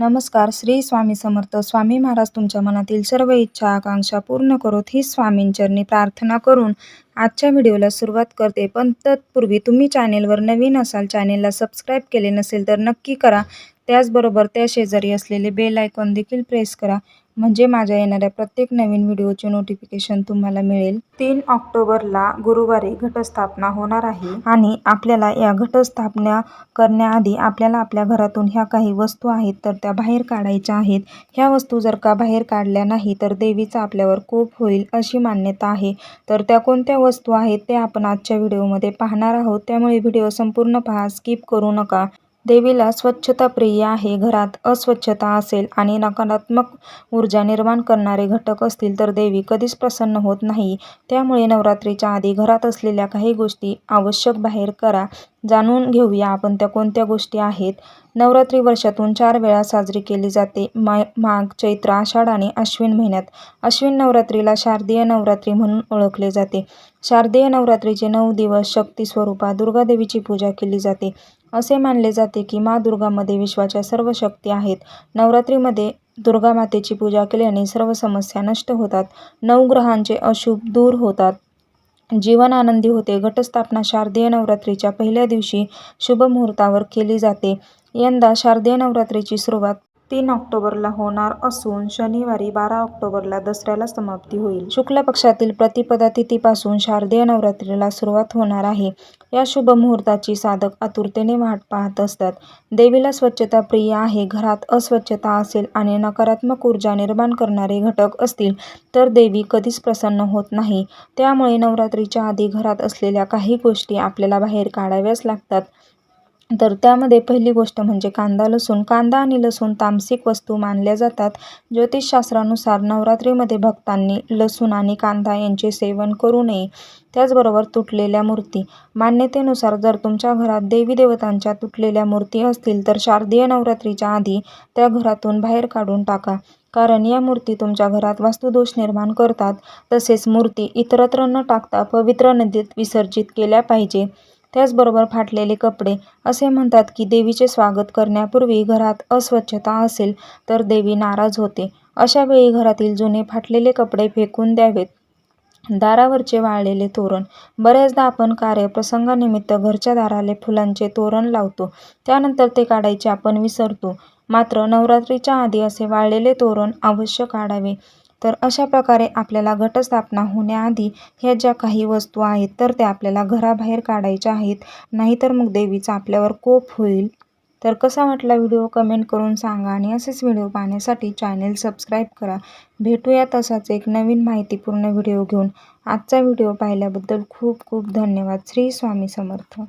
नमस्कार श्री स्वामी समर्थ. स्वामी महाराज तुमच्या मनातील सर्व इच्छा आकांक्षा पूर्ण करोत ही स्वामींचरणी प्रार्थना करून आजच्या व्हिडिओला सुरुवात करते. पण तत्पूर्वी तुम्ही चॅनेलवर नवीन असाल चॅनेलला सबस्क्राईब केले नसेल तर नक्की करा. त्याचबरोबर त्या शेजारी असलेले बेल आयकॉन देखील प्रेस करा. म्हणजे माझ्या येणाऱ्या प्रत्येक नवीन व्हिडिओचे नोटिफिकेशन तुम्हाला मिळेल. तीन ऑक्टोबरला गुरुवारी घटस्थापना होणार आहे आणि आपल्याला या घटस्थापना करण्याआधी आपल्याला आपल्या घरातून ह्या काही वस्तू आहेत तर त्या बाहेर काढायच्या आहेत. ह्या वस्तू जर का बाहेर काढल्या नाही तर देवीचा आपल्यावर कोप होईल अशी मान्यता आहे. तर त्या कोणत्या वस्तू आहेत ते आपण आजच्या व्हिडिओमध्ये पाहणार आहोत. त्यामुळे व्हिडिओ संपूर्ण पहा स्किप करू नका. देवीला स्वच्छता प्रिय आहे. घरात अस्वच्छता असेल आणि नकारात्मक ऊर्जा निर्माण करणारे घटक असतील तर देवी कधीच प्रसन्न होत नाही. त्यामुळे नवरात्रीच्या आधी घरात असलेल्या काही गोष्टी आवश्यक बाहेर करा. जाणून घेऊया आपण त्या कोणत्या गोष्टी आहेत. नवरात्री वर्षातून चार वेळा साजरी केली जाते. मा माघ चैत्र आषाढ आणि अश्विन महिन्यात. अश्विन नवरात्रीला शारदीय नवरात्री म्हणून ओळखले जाते. शारदीय नवरात्रीचे नऊ दिवस शक्ती स्वरूपात दुर्गादेवीची पूजा केली जाते. असे मानले जाते की मा दुर्गामध्ये विश्वाच्या सर्व शक्ती आहेत. नवरात्रीमध्ये दुर्गा मातेची पूजा केल्याने सर्व समस्या नष्ट होतात. नऊ ग्रहांचे अशुभ दूर होतात. जीवन आनंदी होते. घटस्थापना शारदीय नवरात्रीच्या पहिल्या दिवशी शुभ मुहूर्तावर केली जाते. यंदा शारदीय नवरात्रीची सुरुवात तीन ऑक्टोबरला होणार असून शनिवारी बारा ऑक्टोबरला दसऱ्याला समाप्ती होईल. शुक्ल पक्षातील प्रतिपदा तिथीपासून शारदीय नवरात्रीला सुरुवात होणार आहे. या शुभ मुहूर्ताची साधक आतुरतेने वाट पाहत असतात. देवीला स्वच्छता प्रिय आहे. घरात अस्वच्छता असेल आणि नकारात्मक ऊर्जा निर्माण करणारे घटक असतील तर देवी कधीच प्रसन्न होत नाही. त्यामुळे नवरात्रीच्या आधी घरात असलेल्या काही गोष्टी आपल्याला बाहेर काढाव्याच लागतात. तर त्यामध्ये पहिली गोष्ट म्हणजे कांदा लसूण. कांदा आणि लसूण तामसिक वस्तू मानल्या जातात. ज्योतिषशास्त्रानुसार नवरात्रीमध्ये भक्तांनी लसूण आणि कांदा यांचे सेवन करू नये. त्याचबरोबर तुटलेल्या मूर्ती. मान्यतेनुसार जर तुमच्या घरात देवी देवतांच्या तुटलेल्या मूर्ती असतील तर शारदीय नवरात्रीच्या आधी त्या घरातून बाहेर काढून टाका. कारण या मूर्ती तुमच्या घरात वास्तुदोष निर्माण करतात. तसेच मूर्ती इतरत्र न टाकता पवित्र नदीत विसर्जित केल्या पाहिजे. त्याचबरोबर फाटलेले कपडे. असे म्हणतात की देवीचे स्वागत करण्यापूर्वी घरात अस्वच्छता असेल तर देवी नाराज होते. अशा वेळी घरातील जुने फाटलेले कपडे फेकून द्यावेत. दारावरचे वाळलेले तोरण. बऱ्याचदा आपण कार्यप्रसंगानिमित्त घरच्या दाराले फुलांचे तोरण लावतो. त्यानंतर ते काढायचे आपण विसरतो. मात्र नवरात्रीच्या आधी असे वाळलेले तोरण अवश्य काढावे. तर अशा प्रकारे आपल्याला घटस्थापना होण्याआधी ह्या ज्या काही वस्तू आहेत तर त्या आपल्याला घराबाहेर काढायच्या आहेत. नाहीतर मग देवीचा आपल्यावर कोप होईल. तर कसा वाटला व्हिडिओ कमेंट करून सांगा आणि असेच व्हिडिओ पाहण्यासाठी चॅनेल सबस्क्राईब करा. भेटूया तसाच एक नवीन माहितीपूर्ण व्हिडिओ घेऊन. आजचा व्हिडिओ पाहिल्याबद्दल खूप खूप धन्यवाद. श्री स्वामी समर्थ.